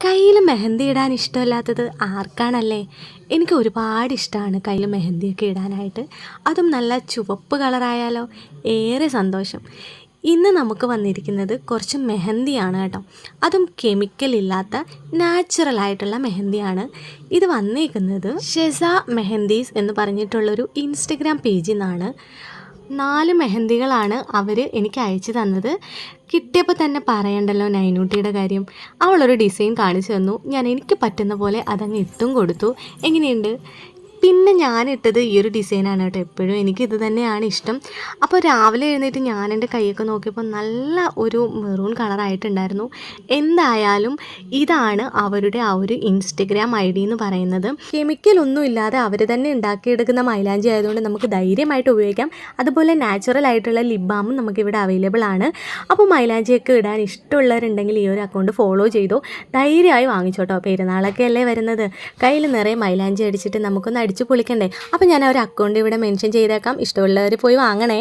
കയ്യിൽ മെഹന്തി ഇടാൻ ഇഷ്ടമില്ലാത്തത് ആർക്കാണല്ലേ? എനിക്ക് ഒരുപാട് ഇഷ്ടമാണ് കയ്യിൽ മെഹന്തിയൊക്കെ ഇടാനായിട്ട്. അതും നല്ല ചുവപ്പ് കളറായാലോ? ഏറെ സന്തോഷം. ഇന്ന് നമുക്ക് വന്നിരിക്കുന്നത് കുറച്ച് മെഹന്തിയാണ് കേട്ടോ. അതും കെമിക്കൽ ഇല്ലാത്ത നാച്ചുറൽ ആയിട്ടുള്ള മെഹന്തിയാണ്. ഇത് വന്നേക്കുന്നത് ഷെസ മെഹന്തീസ് എന്ന് പറഞ്ഞിട്ടുള്ളൊരു ഇൻസ്റ്റഗ്രാം പേജിൽ നിന്നാണ്. നാല് മെഹന്തികളാണ് അവർ എനിക്ക് അയച്ചു തന്നത്. കിട്ടിയപ്പോൾ തന്നെ പറയണ്ടല്ലോ നൈനൂട്ടിയുടെ കാര്യം. അവളൊരു ഡിസൈൻ കാണിച്ചു തന്നു. ഞാൻ എനിക്ക് പറ്റുന്ന പോലെ അതങ്ങ് ഇട്ടും കൊടുത്തു. എങ്ങനെയുണ്ട്? പിന്നെ ഞാൻ ഇട്ടത് ഈ ഒരു ഡിസൈനാണ് കേട്ടോ എപ്പോഴും. എനിക്ക് ഇത് തന്നെയാണ് ഇഷ്ടം. അപ്പോൾ രാവിലെ എഴുന്നേറ്റ് ഞാൻ എന്റെ കൈയൊക്കെ നോക്കിയപ്പോൾ നല്ല ഒരു മെറൂൺ കളറായിട്ടുണ്ടായിരുന്നു എന്തായാലും ഇതാണ് അവരുടെ ആ ഒരു ഇൻസ്റ്റഗ്രാം ഐ ഡി എന്ന് പറയുന്നത്. കെമിക്കൽ ഒന്നും ഇല്ലാതെ അവർ തന്നെ ഉണ്ടാക്കിയെടുക്കുന്ന മൈലാഞ്ചി ആയതുകൊണ്ട് നമുക്ക് ധൈര്യമായിട്ട് ഉപയോഗിക്കാം. അതുപോലെ നാച്ചുറൽ ആയിട്ടുള്ള ലിപ് ബാമും നമുക്കിവിടെ അവൈലബിൾ ആണ്. അപ്പോൾ മൈലാഞ്ചിയൊക്കെ ഇടാൻ ഇഷ്ടമുള്ളവരുണ്ടെങ്കിൽ ഈ ഒരു അക്കൗണ്ട് ഫോളോ ചെയ്തോ. ധൈര്യമായി വാങ്ങിച്ചോട്ടോ. പെരുന്നാളൊക്കെ അല്ലേ വരുന്നത്? കയ്യിൽ നിറയെ മൈലാഞ്ചി അടിച്ചിട്ട് നമുക്കൊന്ന് അടിച്ചു പൊളിക്കണ്ടേ? അപ്പോൾ ഞാൻ ആ ഒരു അക്കൗണ്ട് ഇവിടെ മെൻഷൻ ചെയ്തേക്കാം. ഇഷ്ടമുള്ളവർ പോയി വാങ്ങണേ.